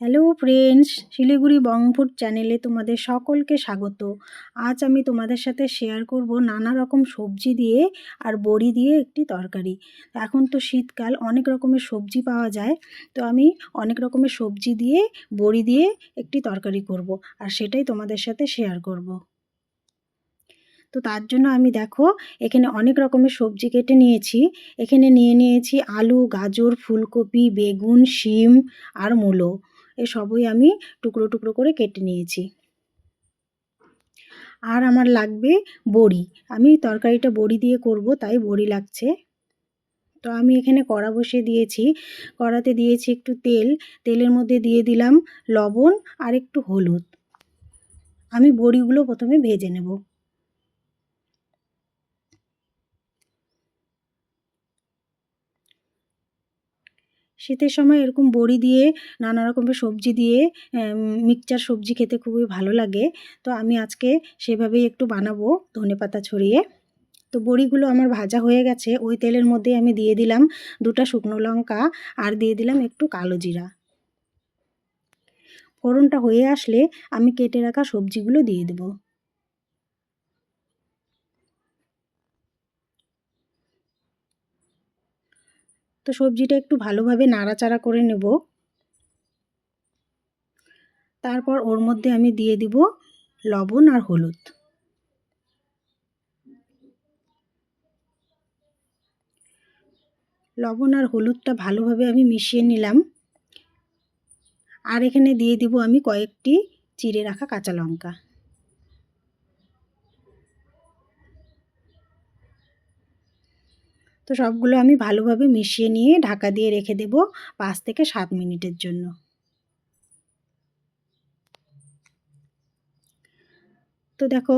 Hello friends Siliguri বংফুড চ্যানেলে তোমাদের সকলকে স্বাগত। আজ আমি তোমাদের সাথে শেয়ার করব নানা রকম সবজি দিয়ে আর বড়ি দিয়ে একটি তরকারি। এখন তো শীতকাল, অনেক রকমের সবজি পাওয়া যায়। তো আমি অনেক রকমের সবজি দিয়ে, বড়ি দিয়ে একটি তরকারি করব আর সেটাই তোমাদের সাথে শেয়ার করব। তো তার জন্য আমি দেখো, এখানে অনেক রকমের সবজি কেটে নিয়েছি। এখানে নিয়ে নিয়েছি আলু, গাজর, ফুলকপি, বেগুন, শিম আর মূলো। সবই আমি টুকরো টুকরো করে কেটে নিয়েছি। আর আমার লাগবে বড়ি। আমি তরকারিটা বড়ি দিয়ে করব, তাই বড়ি লাগছে। তো আমি এখানে কড়া বসিয়ে দিয়েছি। কড়াতে দিয়েছি একটু তেল। তেলের মধ্যে দিয়ে দিলাম লবণ আর একটু হলুদ। আমি বড়িগুলো প্রথমে ভেজে নেব। শীতের সময় এরকম বড়ি দিয়ে, নানা রকমের সবজি দিয়ে মিক্সচার সবজি খেতে খুবই ভালো লাগে। তো আমি আজকে সেভাবেই একটু বানাবো ধনে পাতা ছড়িয়ে। তো বড়িগুলো আমার ভাজা হয়ে গেছে, ওই তেলের মধ্যে আমি দিয়ে দিলাম দুটা শুকনো লঙ্কা আর দিয়ে দিলাম একটু কালো জিরা। ফোড়নটা হয়ে আসলে আমি কেটে রাখা সবজিগুলো দিয়ে দেবো। তো সবজিটা একটু ভালোভাবে নাড়াচাড়া করে নেব। তারপর ওর মধ্যে আমি দিয়ে দিব লবণ আর হলুদ। লবণ আর হলুদটা ভালোভাবে আমি মিশিয়ে নিলাম। আর এখানে দিয়ে দিব আমি কয়েকটি চিড়ে রাখা কাঁচা লঙ্কা। তো সবগুলো আমি ভালোভাবে মিশিয়ে নিয়ে ঢাকা দিয়ে রেখে দেব পাঁচ থেকে সাত মিনিটের জন্য। তো দেখো,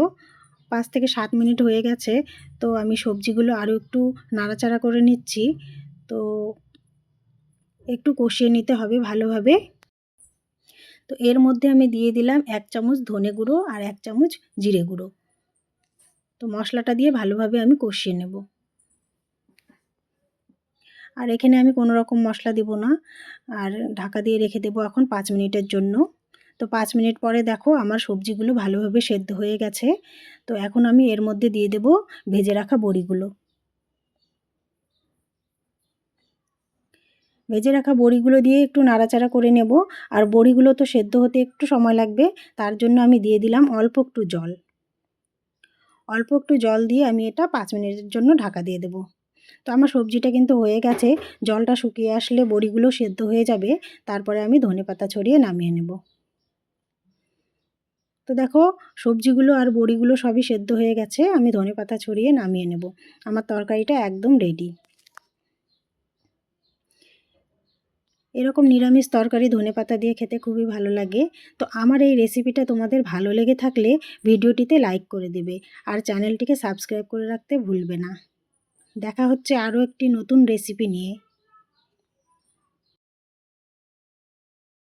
পাঁচ থেকে সাত মিনিট হয়ে গেছে, তো আমি সবজিগুলো আরও একটু নাড়াচাড়া করে নিচ্ছি। তো একটু কষিয়ে নিতে হবে ভালোভাবে। তো এর মধ্যে আমি দিয়ে দিলাম এক চামচ ধনে গুঁড়ো আর এক চামচ জিরে গুঁড়ো। তো মশলাটা দিয়ে ভালোভাবে আমি কষিয়ে নেব। আর এখানে আমি কোনো রকম মশলা দিব না। আর ঢাকা দিয়ে রেখে দেবো এখন পাঁচ মিনিটের জন্য। তো পাঁচ মিনিট পরে দেখো আমার সবজিগুলো ভালোভাবে সেদ্ধ হয়ে গেছে। তো এখন আমি এর মধ্যে দিয়ে দেব ভেজে রাখা বড়িগুলো। ভেজে রাখা বড়িগুলো দিয়ে একটু নাড়াচাড়া করে নেব। আর বড়িগুলো তো সেদ্ধ হতে একটু সময় লাগবে, তার জন্য আমি দিয়ে দিলাম অল্প একটু জল। অল্প একটু জল দিয়ে আমি এটা পাঁচ মিনিটের জন্য ঢাকা দিয়ে দেবো। তো আমার সবজিটা কিন্তু হয়ে গেছে। জলটা শুকিয়ে আসলে বড়িগুলো সেদ্ধ হয়ে যাবে। তারপরে আমি ধনে পাতা ছড়িয়ে নামিয়ে নেব। তো দেখো, সবজিগুলো আর বড়িগুলো সবই সেদ্ধ হয়ে গেছে। আমি ধনে পাতা ছড়িয়ে নামিয়ে নেব। আমার তরকারিটা একদম রেডি এরকম নিরামিষ তরকারি ধনে পাতা দিয়ে খেতে খুবই ভালো লাগে। তো আমার এই রেসিপিটা তোমাদের ভালো লেগে থাকলে ভিডিওটিতে লাইক করে দেবে। আর চ্যানেলটিকে সাবস্ক্রাইব করে রাখতে ভুলবে না। দেখা হচ্ছে আরও একটি নতুন রেসিপি নিয়ে।